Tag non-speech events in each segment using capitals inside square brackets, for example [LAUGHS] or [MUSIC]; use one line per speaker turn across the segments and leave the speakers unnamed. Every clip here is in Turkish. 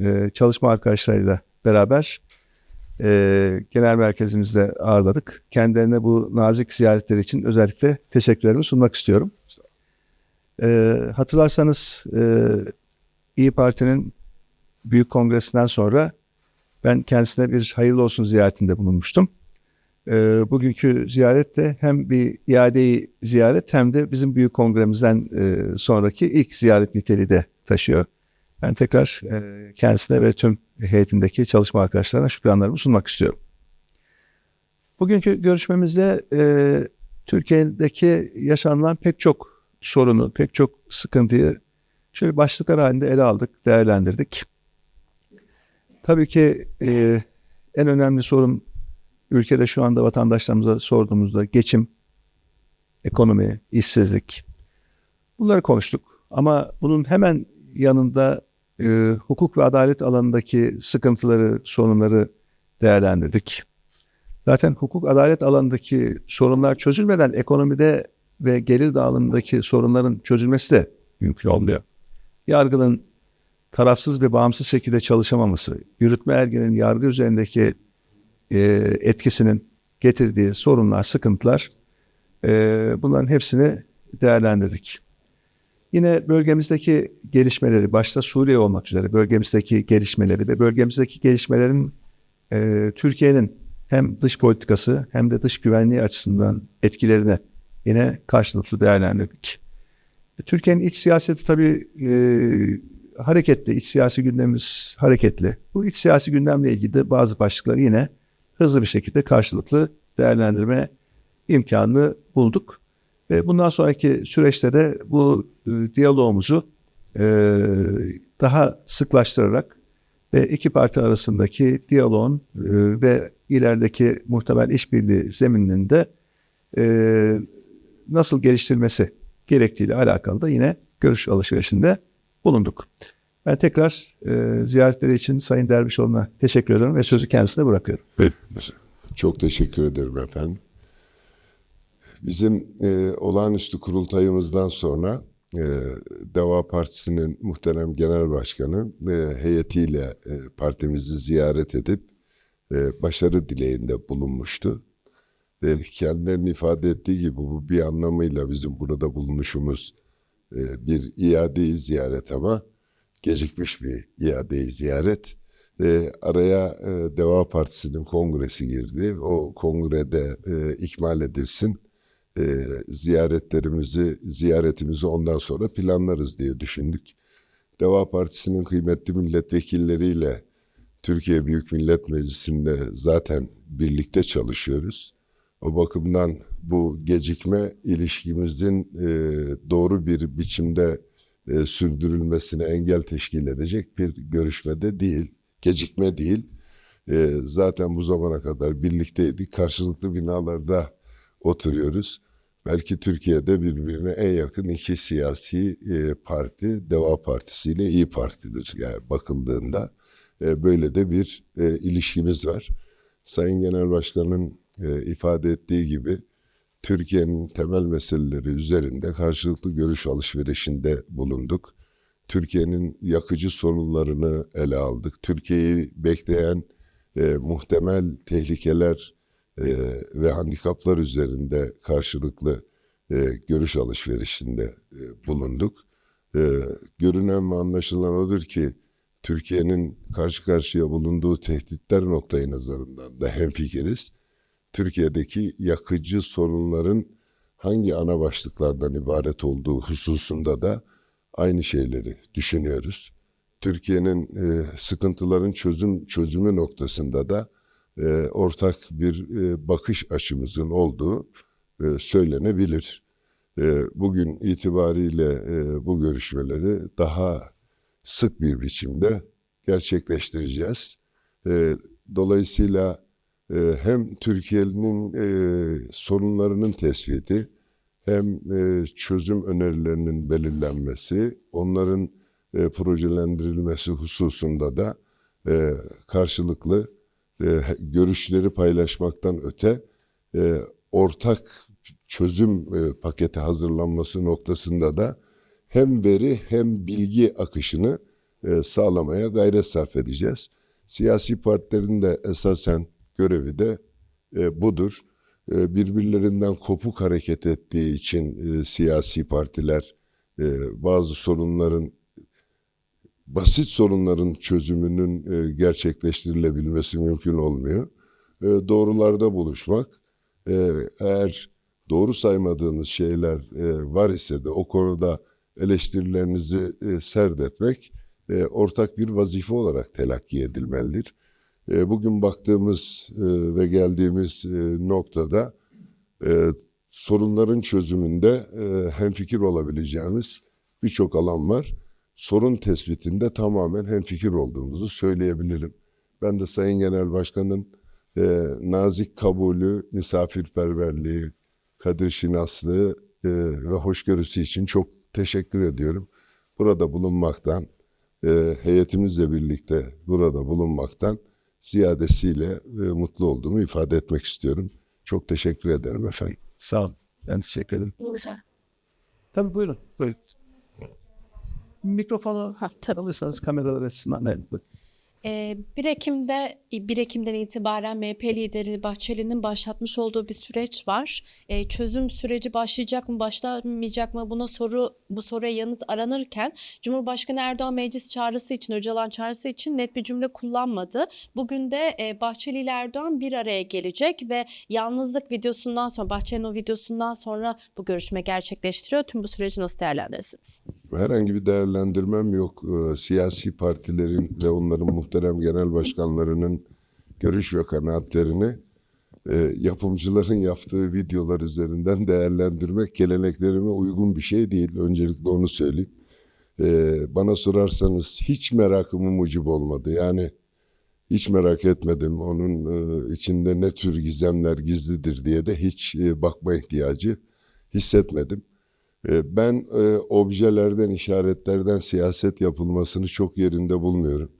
e, çalışma arkadaşlarıyla beraber e, genel merkezimizde ağırladık. Kendilerine bu nazik ziyaretleri için özellikle teşekkürlerimi sunmak istiyorum. E, hatırlarsanız e, İyi Parti'nin büyük kongresinden sonra ben kendisine bir hayırlı olsun ziyaretinde bulunmuştum. E, bugünkü ziyaret de hem bir iadeyi ziyaret hem de bizim büyük kongremizden e, sonraki ilk ziyaret niteliği de taşıyor. Ben tekrar e, kendisine ve tüm heyetindeki çalışma arkadaşlarına şükranlarımı sunmak istiyorum. Bugünkü görüşmemizde e, Türkiye'deki yaşanılan pek çok sorunu, pek çok sıkıntıyı şöyle başlıklar halinde ele aldık, değerlendirdik. Tabii ki e, en önemli sorun ülkede şu anda vatandaşlarımıza sorduğumuzda geçim, ekonomi, işsizlik bunları konuştuk. Ama bunun hemen yanında e, hukuk ve adalet alanındaki sıkıntıları, sorunları değerlendirdik. Zaten hukuk adalet alanındaki sorunlar çözülmeden ekonomide ve gelir dağılımındaki sorunların çözülmesi de mümkün olmuyor. Yargının tarafsız ve bağımsız şekilde çalışamaması, yürütme erginin yargı üzerindeki e, etkisinin getirdiği sorunlar, sıkıntılar e, bunların hepsini değerlendirdik. Yine bölgemizdeki gelişmeleri, başta Suriye olmak üzere bölgemizdeki gelişmeleri ve bölgemizdeki gelişmelerin e, Türkiye'nin hem dış politikası hem de dış güvenliği açısından etkilerini yine karşılıklı değerlendirdik. E, Türkiye'nin iç siyaseti tabii e, hareketli, iç siyasi gündemimiz hareketli. Bu iç siyasi gündemle ilgili de bazı başlıkları yine hızlı bir şekilde karşılıklı değerlendirme imkanını bulduk. Ve bundan sonraki süreçte de bu e, diyalogumuzu e, daha sıklaştırarak ve iki parti arasındaki diyaloğun e, ve ilerideki muhtemel işbirliği zemininde e, nasıl geliştirilmesi gerektiğiyle alakalı da yine görüş alışverişinde bulunduk. Ben tekrar e, ziyaretleri için Sayın Dervişoğlu'na teşekkür ederim ve sözü kendisine bırakıyorum.
Çok teşekkür ederim efendim. Bizim e, olağanüstü kurultayımızdan sonra e, Deva Partisi'nin muhterem genel başkanı e, heyetiyle e, partimizi ziyaret edip e, başarı dileğinde bulunmuştu. Ve kendilerinin ifade ettiği gibi bu bir anlamıyla bizim burada bulunuşumuz e, bir iadeyi ziyaret ama gecikmiş bir iadeyi ziyaret. E, araya e, Deva Partisi'nin kongresi girdi. O kongrede e, ikmal edilsin. E, ziyaretlerimizi, ziyaretimizi ondan sonra planlarız diye düşündük. Deva Partisi'nin kıymetli milletvekilleriyle Türkiye Büyük Millet Meclisi'nde zaten birlikte çalışıyoruz. O bakımdan bu gecikme ilişkimizin e, doğru bir biçimde e, sürdürülmesine engel teşkil edecek bir görüşmede değil, gecikme değil. E, zaten bu zamana kadar birlikteydik, karşılıklı binalarda oturuyoruz. Belki Türkiye'de birbirine en yakın iki siyasi e, parti, Deva Partisi ile İyi Parti'dir yani bakıldığında. E, böyle de bir e, ilişkimiz var. Sayın Genel Başkan'ın ifade ettiği gibi Türkiye'nin temel meseleleri üzerinde karşılıklı görüş alışverişinde bulunduk. Türkiye'nin yakıcı sorunlarını ele aldık. Türkiye'yi bekleyen e, muhtemel tehlikeler e, ve handikaplar üzerinde karşılıklı e, görüş alışverişinde e, bulunduk. E, görünen ve anlaşılan odur ki Türkiye'nin karşı karşıya bulunduğu tehditler noktayı nazarından da hemfikiriz. Türkiye'deki yakıcı sorunların hangi ana başlıklardan ibaret olduğu hususunda da aynı şeyleri düşünüyoruz. Türkiye'nin e, sıkıntıların çözüm çözümü noktasında da e, ortak bir e, bakış açımızın olduğu e, söylenebilir. E, bugün itibariyle e, bu görüşmeleri daha sık bir biçimde gerçekleştireceğiz. E, dolayısıyla e, hem Türkiye'nin e, sorunlarının tespiti hem e, çözüm önerilerinin belirlenmesi, onların e, projelendirilmesi hususunda da e, karşılıklı e, görüşleri paylaşmaktan öte e, ortak çözüm e, paketi hazırlanması noktasında da hem veri hem bilgi akışını sağlamaya gayret sarf edeceğiz. Siyasi partilerin de esasen görevi de budur. Birbirlerinden kopuk hareket ettiği için siyasi partiler bazı sorunların basit sorunların çözümünün e, gerçekleştirilebilmesi mümkün olmuyor. E, doğrularda buluşmak, e, eğer doğru saymadığınız şeyler var ise de o konuda eleştirilerinizi serdetmek ortak bir vazife olarak telakki edilmelidir. Bugün baktığımız ve geldiğimiz noktada sorunların çözümünde e, hemfikir olabileceğimiz birçok alan var. Sorun tespitinde tamamen hemfikir olduğumuzu söyleyebilirim. Ben de Sayın Genel Başkan'ın e, nazik kabulü, misafirperverliği, kadir şinaslığı e, ve hoşgörüsü için çok teşekkür ediyorum. Burada bulunmaktan, e, heyetimizle birlikte burada bulunmaktan ziyadesiyle e, mutlu olduğumu ifade etmek istiyorum. Çok teşekkür ederim efendim.
Sağ olun. Ben teşekkür ederim. Tabii buyurun. buyurun. Mikrofonu alırsanız kameralar açısından. Buyurun.
Ee, 1 Ekim'de 1 Ekim'den itibaren MHP lideri Bahçeli'nin başlatmış olduğu bir süreç var. Ee, çözüm süreci başlayacak mı, başlamayacak mı? Buna soru bu soruya yanıt aranırken Cumhurbaşkanı Erdoğan meclis çağrısı için, Öcalan çağrısı için net bir cümle kullanmadı. Bugün de e, Bahçeli ile Erdoğan bir araya gelecek ve yalnızlık videosundan sonra, Bahçeli'nin o videosundan sonra bu görüşme gerçekleştiriyor. Tüm bu süreci nasıl değerlendirirsiniz?
Herhangi bir değerlendirmem yok. Ee, Siyasi partilerin ve onların muhterem genel başkanlarının görüş ve kanaatlerini e, yapımcıların yaptığı videolar üzerinden değerlendirmek geleneklerime uygun bir şey değil. Öncelikle onu söyleyeyim. Ee, bana sorarsanız hiç merakımı mucib olmadı. Yani hiç merak etmedim onun e, içinde ne tür gizemler gizlidir diye de hiç e, bakma ihtiyacı hissetmedim. E, Ben e, objelerden, işaretlerden siyaset yapılmasını çok yerinde bulmuyorum.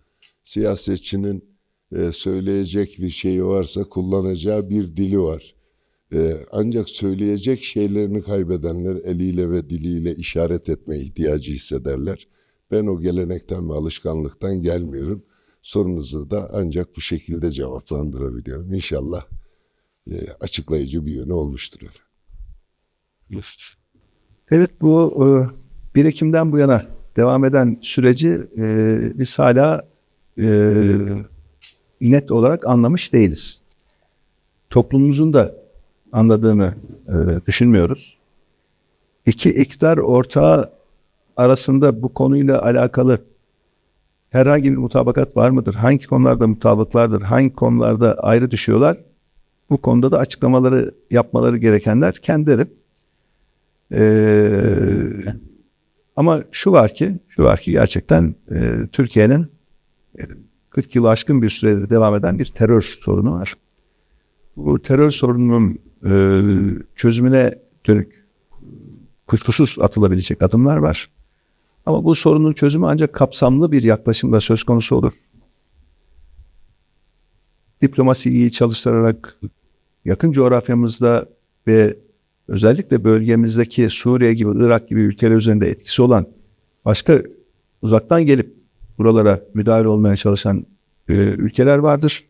Siyasetçinin e, söyleyecek bir şeyi varsa kullanacağı bir dili var. E, ancak söyleyecek şeylerini kaybedenler eliyle ve diliyle işaret etme ihtiyacı hissederler. Ben o gelenekten ve alışkanlıktan gelmiyorum. Sorunuzu da ancak bu şekilde cevaplandırabiliyorum. İnşallah açıklayıcı bir yönü olmuştur efendim.
Evet bu e, 1 Ekim'den bu yana devam eden süreci e, biz hala e, net olarak anlamış değiliz. Toplumumuzun da anladığını e, düşünmüyoruz. İki iktidar ortağı arasında bu konuyla alakalı herhangi bir mutabakat var mıdır? Hangi konularda mutabıklardır? Hangi konularda ayrı düşüyorlar? Bu konuda da açıklamaları yapmaları gerekenler kendileri. Ee, ama şu var ki, şu var ki gerçekten e, Türkiye'nin e, 40 yıl aşkın bir sürede devam eden bir terör sorunu var. Bu terör sorununun e, çözümüne dönük kuşkusuz atılabilecek adımlar var. Ama bu sorunun çözümü ancak kapsamlı bir yaklaşımla söz konusu olur. Diplomasiyi iyi çalıştırarak yakın coğrafyamızda ve özellikle bölgemizdeki Suriye gibi, Irak gibi ülkeler üzerinde etkisi olan başka uzaktan gelip buralara müdahil olmaya çalışan e, ülkeler vardır.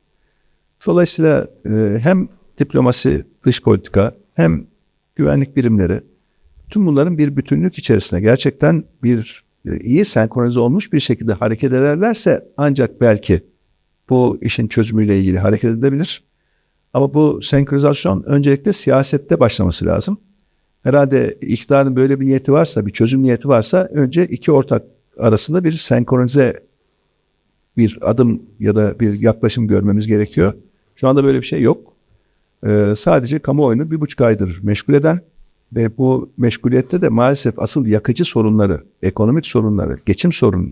Dolayısıyla e, hem diplomasi, dış politika hem güvenlik birimleri tüm bunların bir bütünlük içerisinde gerçekten bir e, iyi senkronize olmuş bir şekilde hareket ederlerse ancak belki bu işin çözümüyle ilgili hareket edebilir. Ama bu senkronizasyon öncelikle siyasette başlaması lazım. Herhalde iktidarın böyle bir niyeti varsa, bir çözüm niyeti varsa önce iki ortak arasında bir senkronize bir adım ya da bir yaklaşım görmemiz gerekiyor. Şu anda böyle bir şey yok. Ee, sadece kamuoyunu bir buçuk aydır meşgul eden ve bu meşguliyette de maalesef asıl yakıcı sorunları, ekonomik sorunları, geçim sorunu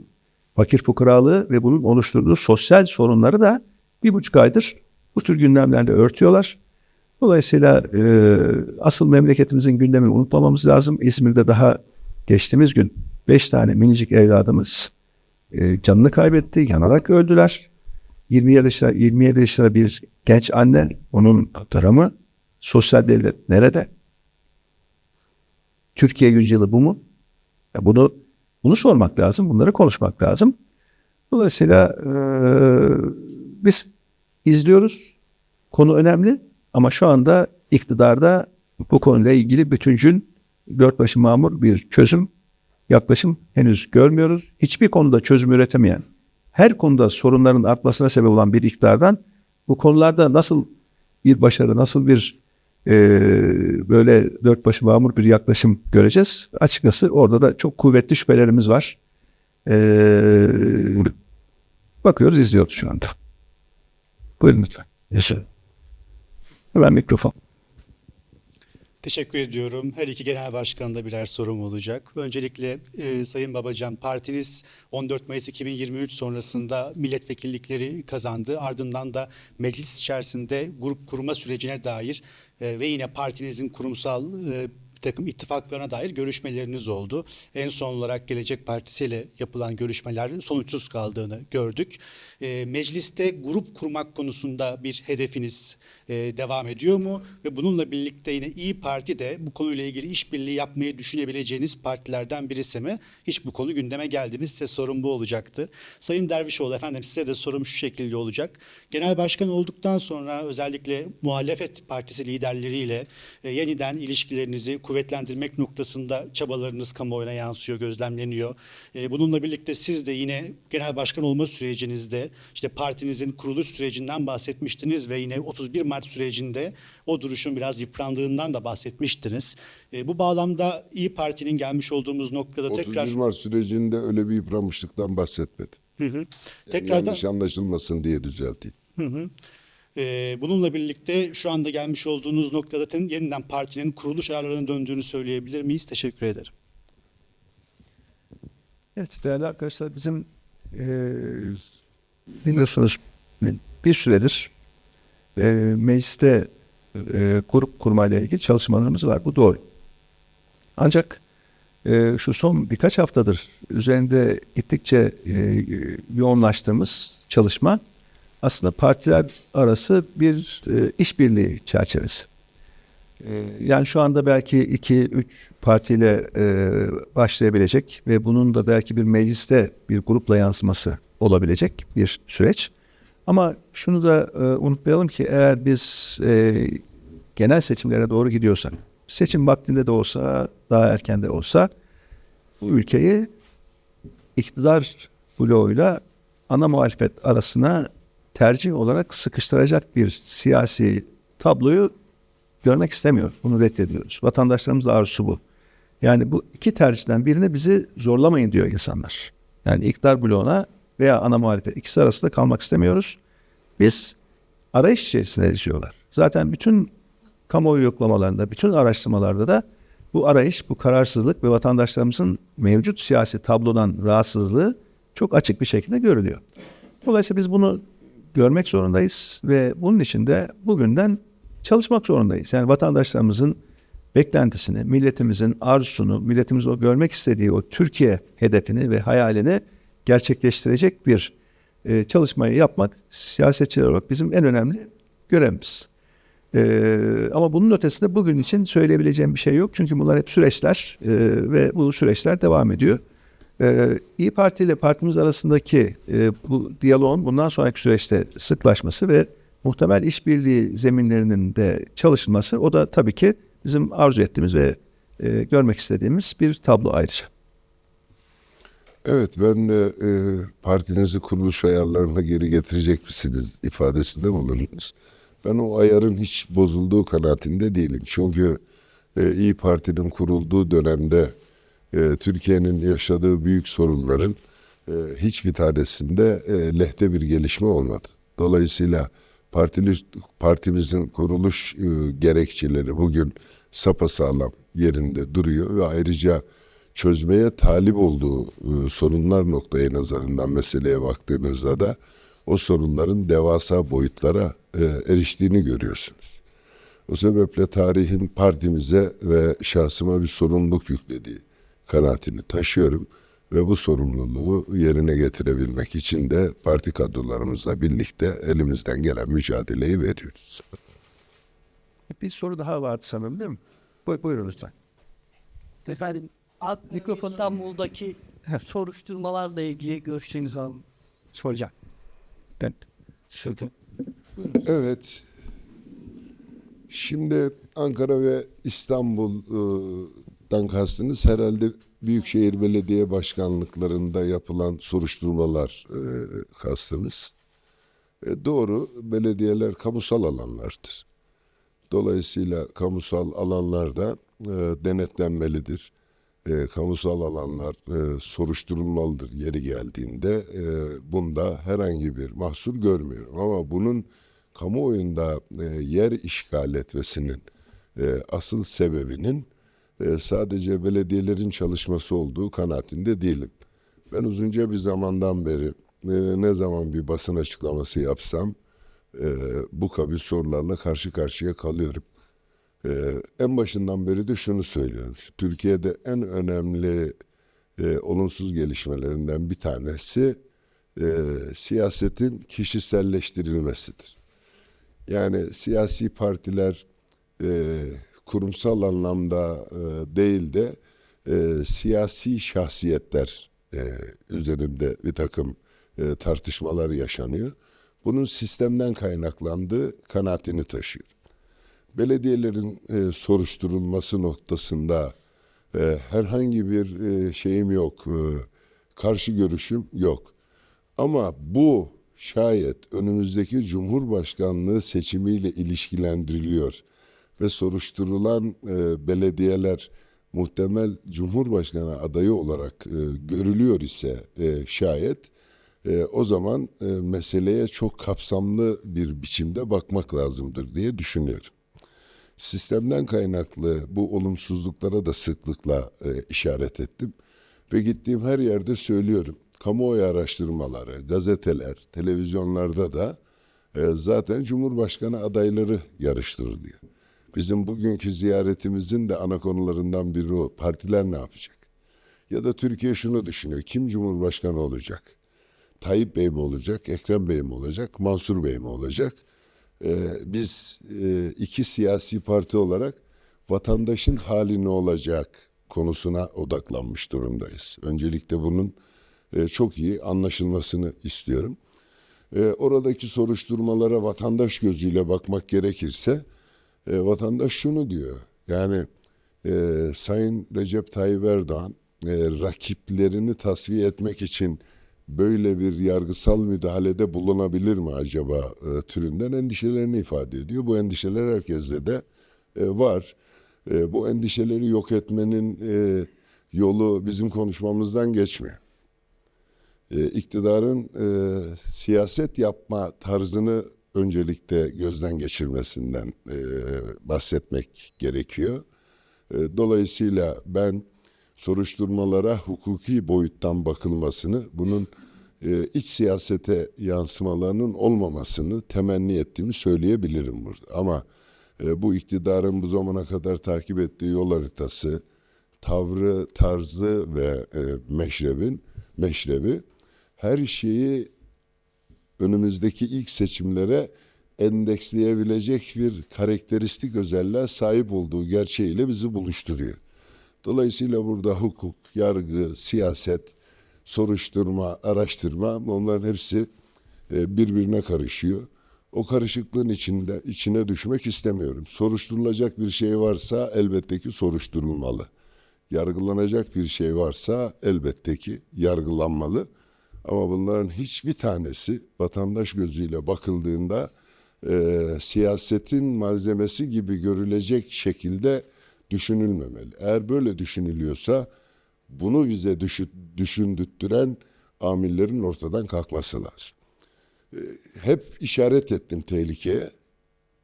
fakir fukaralığı ve bunun oluşturduğu sosyal sorunları da bir buçuk aydır bu tür gündemlerle örtüyorlar. Dolayısıyla e, asıl memleketimizin gündemini unutmamamız lazım. İzmir'de daha geçtiğimiz gün beş tane minicik evladımız e, canını kaybetti, yanarak öldüler. 27 yaşında, 27 yaşında bir genç anne, onun dramı sosyal devlet nerede? Türkiye yüzyılı bu mu? Ya bunu bunu sormak lazım, bunları konuşmak lazım. Dolayısıyla e, biz izliyoruz. Konu önemli ama şu anda iktidarda bu konuyla ilgili bütüncül dört başı mamur bir çözüm yaklaşım henüz görmüyoruz. Hiçbir konuda çözüm üretemeyen, her konuda sorunların artmasına sebep olan bir iktidardan bu konularda nasıl bir başarı, nasıl bir e, böyle dört başı mamur bir yaklaşım göreceğiz. Açıkçası orada da çok kuvvetli şüphelerimiz var. E, bakıyoruz, izliyoruz şu anda. Buyurun lütfen. Yaşa. Hemen mikrofon.
Teşekkür ediyorum. Her iki genel başkanında birer sorum olacak. Öncelikle e, Sayın Babacan, partiniz 14 Mayıs 2023 sonrasında milletvekillikleri kazandı. Ardından da meclis içerisinde grup kurma sürecine dair e, ve yine partinizin kurumsal e, bir takım ittifaklarına dair görüşmeleriniz oldu. En son olarak Gelecek Partisi ile yapılan görüşmeler sonuçsuz kaldığını gördük. E, mecliste grup kurmak konusunda bir hedefiniz e, devam ediyor mu? Ve bununla birlikte yine İyi Parti de bu konuyla ilgili işbirliği yapmayı düşünebileceğiniz partilerden birisi mi? Hiç bu konu gündeme geldi mi? Size sorum bu olacaktı. Sayın Dervişoğlu efendim size de sorum şu şekilde olacak. Genel başkan olduktan sonra özellikle muhalefet partisi liderleriyle e, yeniden ilişkilerinizi kuvvetlendirmek noktasında çabalarınız kamuoyuna yansıyor, gözlemleniyor. E, bununla birlikte siz de yine genel başkan olma sürecinizde işte partinizin kuruluş sürecinden bahsetmiştiniz ve yine 31 Mart sürecinde o duruşun biraz yıprandığından da bahsetmiştiniz. E, bu bağlamda İyi Parti'nin gelmiş olduğumuz noktada
31
tekrar
Mart sürecinde öyle bir yıpranmışlıktan bahsetmedim.
Hı hı.
Yani
tekrardan
yanlış anlaşılmasın diye düzelteyim.
Ee, bununla birlikte şu anda gelmiş olduğunuz noktada ten- yeniden partinin kuruluş ayarlarına döndüğünü söyleyebilir miyiz? Teşekkür ederim.
Evet değerli arkadaşlar bizim eee biliyorsunuz bir süredir eee, mecliste eee, grup kurmayla ilgili çalışmalarımız var. Bu doğru. Ancak eee, şu son birkaç haftadır üzerinde gittikçe eee, yoğunlaştığımız çalışma aslında partiler arası bir eee, işbirliği çerçevesi. Ee, Yani şu anda belki iki, üç partiyle e, başlayabilecek ve bunun da belki bir mecliste bir grupla yansıması olabilecek bir süreç. Ama şunu da e, unutmayalım ki eğer biz e, genel seçimlere doğru gidiyorsak, seçim vaktinde de olsa, daha erken de olsa bu ülkeyi iktidar bloğuyla ana muhalefet arasına tercih olarak sıkıştıracak bir siyasi tabloyu görmek istemiyor. Bunu reddediyoruz. Vatandaşlarımız da arzusu bu. Yani bu iki tercihten birine bizi zorlamayın diyor insanlar. Yani iktidar bloğuna veya ana muhalefet ikisi arasında kalmak istemiyoruz. Biz arayış içerisindeyiz diyorlar. Zaten bütün kamuoyu yoklamalarında, bütün araştırmalarda da bu arayış, bu kararsızlık ve vatandaşlarımızın mevcut siyasi tablodan rahatsızlığı çok açık bir şekilde görülüyor. Dolayısıyla biz bunu görmek zorundayız ve bunun için de bugünden çalışmak zorundayız. Yani vatandaşlarımızın beklentisini, milletimizin arzusunu, milletimizin o görmek istediği o Türkiye hedefini ve hayalini gerçekleştirecek bir e, çalışmayı yapmak siyasetçiler olarak bizim en önemli görevimiz. E, ama bunun ötesinde bugün için söyleyebileceğim bir şey yok. Çünkü bunlar hep süreçler e, ve bu süreçler devam ediyor. Ee, İyi Parti ile partimiz arasındaki e, bu diyaloğun bundan sonraki süreçte sıklaşması ve muhtemel işbirliği zeminlerinin de çalışılması o da tabii ki bizim arzu ettiğimiz ve e, görmek istediğimiz bir tablo ayrıca.
Evet ben de e, partinizi kuruluş ayarlarına geri getirecek misiniz ifadesinde bulundunuz. Ben o ayarın hiç bozulduğu kanaatinde değilim. Çünkü e, İyi Parti'nin kurulduğu dönemde e, Türkiye'nin yaşadığı büyük sorunların e, hiçbir tanesinde e, lehte bir gelişme olmadı. Dolayısıyla partili, partimizin kuruluş e, gerekçeleri bugün sapasağlam yerinde duruyor ve ayrıca çözmeye talip olduğu e, sorunlar noktayı nazarından meseleye baktığınızda da o sorunların devasa boyutlara e, eriştiğini görüyorsunuz. O sebeple tarihin partimize ve şahsıma bir sorumluluk yüklediği kanaatini taşıyorum ve bu sorumluluğu yerine getirebilmek için de parti kadrolarımızla birlikte elimizden gelen mücadeleyi veriyoruz.
Bir soru daha vardı sanırım değil mi? Buy- buyurun lütfen.
Efendim, Ak Mikrofon İstanbul'daki soruşturmalarla ilgili görüşlerinizi alın.
Soracağım. Ben.
Evet. Şimdi Ankara ve İstanbul'dan kastınız herhalde Büyükşehir Belediye Başkanlıklarında yapılan soruşturmalar e, kastınız. E, doğru, belediyeler kamusal alanlardır. Dolayısıyla kamusal alanlarda e, denetlenmelidir. E, kamusal alanlar e, soruşturulmalıdır yeri geldiğinde. E, bunda herhangi bir mahsur görmüyorum. Ama bunun kamuoyunda e, yer işgal etmesinin e, asıl sebebinin sadece belediyelerin çalışması olduğu kanaatinde değilim. Ben uzunca bir zamandan beri e, ne zaman bir basın açıklaması yapsam e, bu kabil sorularla karşı karşıya kalıyorum. Ee, en başından beri de şunu söylüyorum. Türkiye'de en önemli e, olumsuz gelişmelerinden bir tanesi e, siyasetin kişiselleştirilmesidir. Yani siyasi partiler e, kurumsal anlamda e, değil de e, siyasi şahsiyetler e, üzerinde bir takım e, tartışmalar yaşanıyor. Bunun sistemden kaynaklandığı kanaatini taşıyor belediyelerin e, soruşturulması noktasında e, herhangi bir e, şeyim yok, e, karşı görüşüm yok. Ama bu şayet önümüzdeki Cumhurbaşkanlığı seçimiyle ilişkilendiriliyor ve soruşturulan e, belediyeler muhtemel Cumhurbaşkanı adayı olarak e, görülüyor ise e, şayet e, o zaman e, meseleye çok kapsamlı bir biçimde bakmak lazımdır diye düşünüyorum sistemden kaynaklı bu olumsuzluklara da sıklıkla e, işaret ettim. Ve gittiğim her yerde söylüyorum. Kamuoyu araştırmaları, gazeteler, televizyonlarda da e, zaten Cumhurbaşkanı adayları yarıştırır diyor. Bizim bugünkü ziyaretimizin de ana konularından biri o. Partiler ne yapacak? Ya da Türkiye şunu düşünüyor. Kim Cumhurbaşkanı olacak? Tayyip Bey mi olacak? Ekrem Bey mi olacak? Mansur Bey mi olacak? Ee, biz e, iki siyasi parti olarak vatandaşın hali ne olacak konusuna odaklanmış durumdayız. Öncelikle bunun e, çok iyi anlaşılmasını istiyorum. E, oradaki soruşturmalara vatandaş gözüyle bakmak gerekirse e, vatandaş şunu diyor. Yani e, Sayın Recep Tayyip Erdoğan e, rakiplerini tasfiye etmek için böyle bir yargısal müdahalede bulunabilir mi acaba e, türünden endişelerini ifade ediyor. Bu endişeler herkeste de e, var. E, bu endişeleri yok etmenin e, yolu bizim konuşmamızdan geçmiyor. E, iktidarın e, siyaset yapma tarzını öncelikle gözden geçirmesinden e, bahsetmek gerekiyor. E, dolayısıyla ben soruşturmalara hukuki boyuttan bakılmasını, bunun e, iç siyasete yansımalarının olmamasını temenni ettiğimi söyleyebilirim burada. Ama e, bu iktidarın bu zamana kadar takip ettiği yol haritası, tavrı, tarzı ve e, meşrebin, meşrebi her şeyi önümüzdeki ilk seçimlere endeksleyebilecek bir karakteristik özelliğe sahip olduğu gerçeğiyle bizi buluşturuyor. Dolayısıyla burada hukuk, yargı, siyaset, soruşturma, araştırma onların hepsi e, birbirine karışıyor. O karışıklığın içinde içine düşmek istemiyorum. Soruşturulacak bir şey varsa elbette ki soruşturulmalı. Yargılanacak bir şey varsa elbette ki yargılanmalı. Ama bunların hiçbir tanesi vatandaş gözüyle bakıldığında e, siyasetin malzemesi gibi görülecek şekilde düşünülmemeli. Eğer böyle düşünülüyorsa bunu bize düşü, düşündürttüren amillerin ortadan kalkması lazım. E, hep işaret ettim tehlikeye.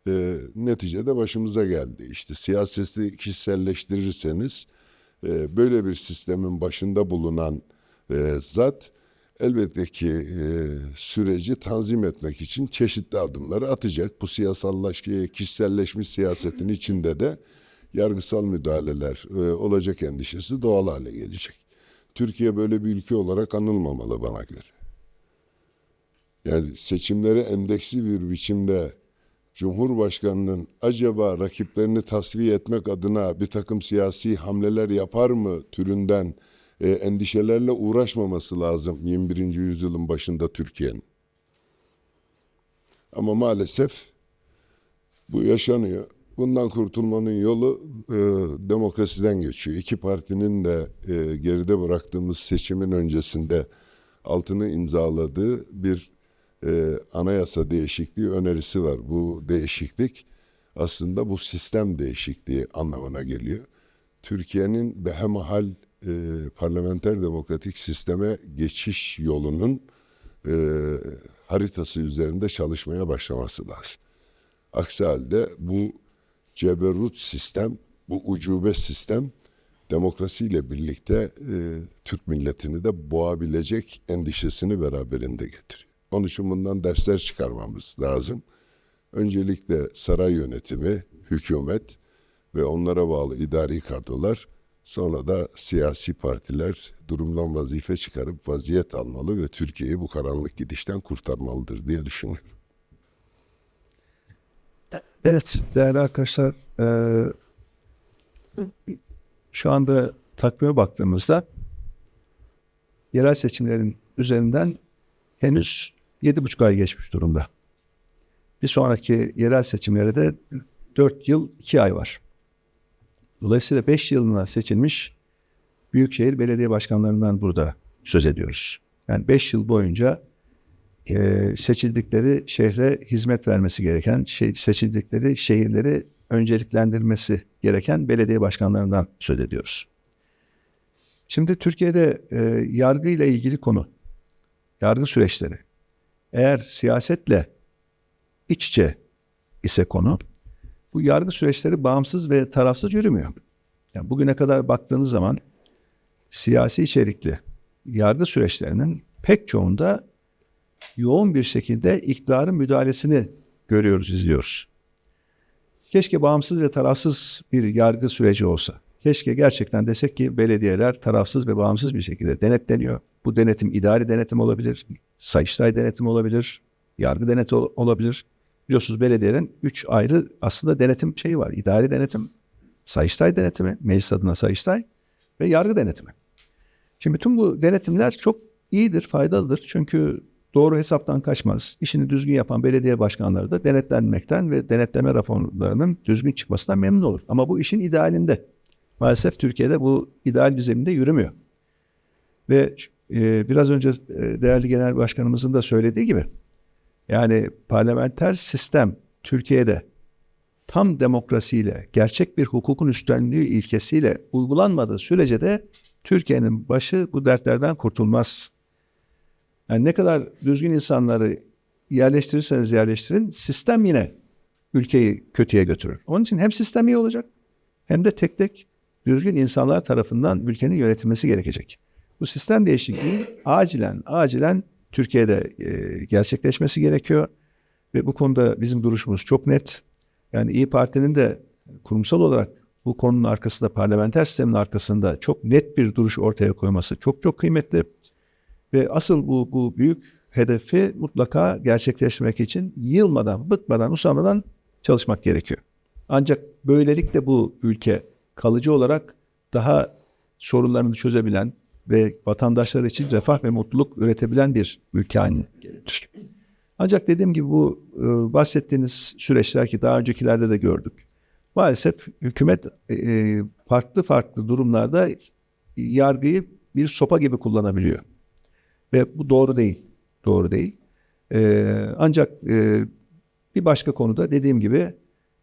E, neticede başımıza geldi. İşte siyaseti kişiselleştirirseniz e, böyle bir sistemin başında bulunan e, zat elbette ki e, süreci tanzim etmek için çeşitli adımları atacak. Bu siyasallaşma, kişiselleşmiş siyasetin [LAUGHS] içinde de yargısal müdahaleler e, olacak endişesi doğal hale gelecek. Türkiye böyle bir ülke olarak anılmamalı bana göre. Yani seçimleri endeksli bir biçimde Cumhurbaşkanının acaba rakiplerini tasfiye etmek adına bir takım siyasi hamleler yapar mı türünden e, endişelerle uğraşmaması lazım 21. yüzyılın başında Türkiye'nin. Ama maalesef bu yaşanıyor. Bundan kurtulmanın yolu e, demokrasiden geçiyor. İki partinin de e, geride bıraktığımız seçimin öncesinde altını imzaladığı bir e, anayasa değişikliği önerisi var. Bu değişiklik aslında bu sistem değişikliği anlamına geliyor. Türkiye'nin behemahal e, parlamenter demokratik sisteme geçiş yolunun e, haritası üzerinde çalışmaya başlaması lazım. Aksi halde bu ceberrut sistem, bu ucube sistem demokrasiyle birlikte e, Türk milletini de boğabilecek endişesini beraberinde getiriyor. Onun için bundan dersler çıkarmamız lazım. Öncelikle saray yönetimi, hükümet ve onlara bağlı idari kadrolar sonra da siyasi partiler durumdan vazife çıkarıp vaziyet almalı ve Türkiye'yi bu karanlık gidişten kurtarmalıdır diye düşünüyorum.
Evet değerli arkadaşlar eee, şu anda takvime baktığımızda yerel seçimlerin üzerinden henüz yedi buçuk ay geçmiş durumda. Bir sonraki yerel seçimlere de 4 yıl 2 ay var. Dolayısıyla 5 yılına seçilmiş büyükşehir belediye başkanlarından burada söz ediyoruz. Yani 5 yıl boyunca e, seçildikleri şehre hizmet vermesi gereken, şey, seçildikleri şehirleri önceliklendirmesi gereken belediye başkanlarından söz ediyoruz. Şimdi Türkiye'de e, yargı ile ilgili konu, yargı süreçleri, eğer siyasetle iç içe ise konu, bu yargı süreçleri bağımsız ve tarafsız yürümüyor. Yani bugüne kadar baktığınız zaman siyasi içerikli yargı süreçlerinin pek çoğunda yoğun bir şekilde iktidarın müdahalesini görüyoruz, izliyoruz. Keşke bağımsız ve tarafsız bir yargı süreci olsa. Keşke gerçekten desek ki belediyeler tarafsız ve bağımsız bir şekilde denetleniyor. Bu denetim idari denetim olabilir, sayıştay denetim olabilir, yargı deneti ol- olabilir. Biliyorsunuz belediyelerin üç ayrı aslında denetim şeyi var. İdari denetim, sayıştay denetimi, meclis adına sayıştay ve yargı denetimi. Şimdi bütün bu denetimler çok iyidir, faydalıdır. Çünkü doğru hesaptan kaçmaz. İşini düzgün yapan belediye başkanları da denetlenmekten ve denetleme raporlarının düzgün çıkmasından memnun olur. Ama bu işin idealinde. Maalesef Türkiye'de bu ideal düzeninde yürümüyor. Ve e, biraz önce e, değerli genel başkanımızın da söylediği gibi yani parlamenter sistem Türkiye'de tam demokrasiyle, gerçek bir hukukun üstlenliği ilkesiyle uygulanmadığı sürece de Türkiye'nin başı bu dertlerden kurtulmaz. Yani ne kadar düzgün insanları yerleştirirseniz yerleştirin, sistem yine ülkeyi kötüye götürür. Onun için hem sistem iyi olacak hem de tek tek düzgün insanlar tarafından ülkenin yönetilmesi gerekecek. Bu sistem değişikliği acilen acilen Türkiye'de e, gerçekleşmesi gerekiyor ve bu konuda bizim duruşumuz çok net. Yani İyi Parti'nin de kurumsal olarak bu konunun arkasında, parlamenter sistemin arkasında çok net bir duruş ortaya koyması çok çok kıymetli. Ve asıl bu, bu büyük hedefi mutlaka gerçekleştirmek için yılmadan, bıkmadan, usanmadan çalışmak gerekiyor. Ancak böylelikle bu ülke kalıcı olarak daha sorunlarını çözebilen ve vatandaşlar için refah ve mutluluk üretebilen bir ülke haline gelir. Ancak dediğim gibi bu e, bahsettiğiniz süreçler ki daha öncekilerde de gördük. Maalesef hükümet e, farklı farklı durumlarda yargıyı bir sopa gibi kullanabiliyor. Ve bu doğru değil. Doğru değil. E, ancak e, bir başka konuda dediğim gibi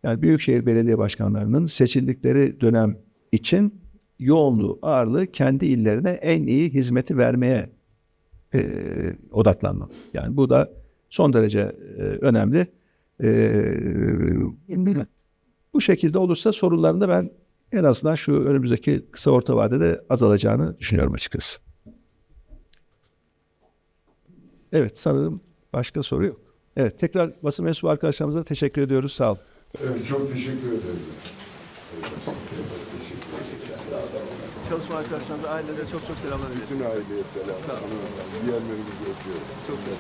yani Büyükşehir Belediye Başkanlarının seçildikleri dönem için yoğunluğu, ağırlığı kendi illerine en iyi hizmeti vermeye e, odaklanmalı. Yani bu da son derece e, önemli. E, bu şekilde olursa sorunlarını ben en azından şu önümüzdeki kısa orta vadede azalacağını düşünüyorum açıkçası. Evet sanırım başka soru yok. Evet tekrar basın mensubu arkadaşlarımıza teşekkür ediyoruz. Sağ olun.
Evet, çok teşekkür ederim.
Çalışma arkadaşlarına da ailelere çok çok selamlar ederim.
Bütün aileye selam. Diğerlerimizi öpüyorum. Çok çok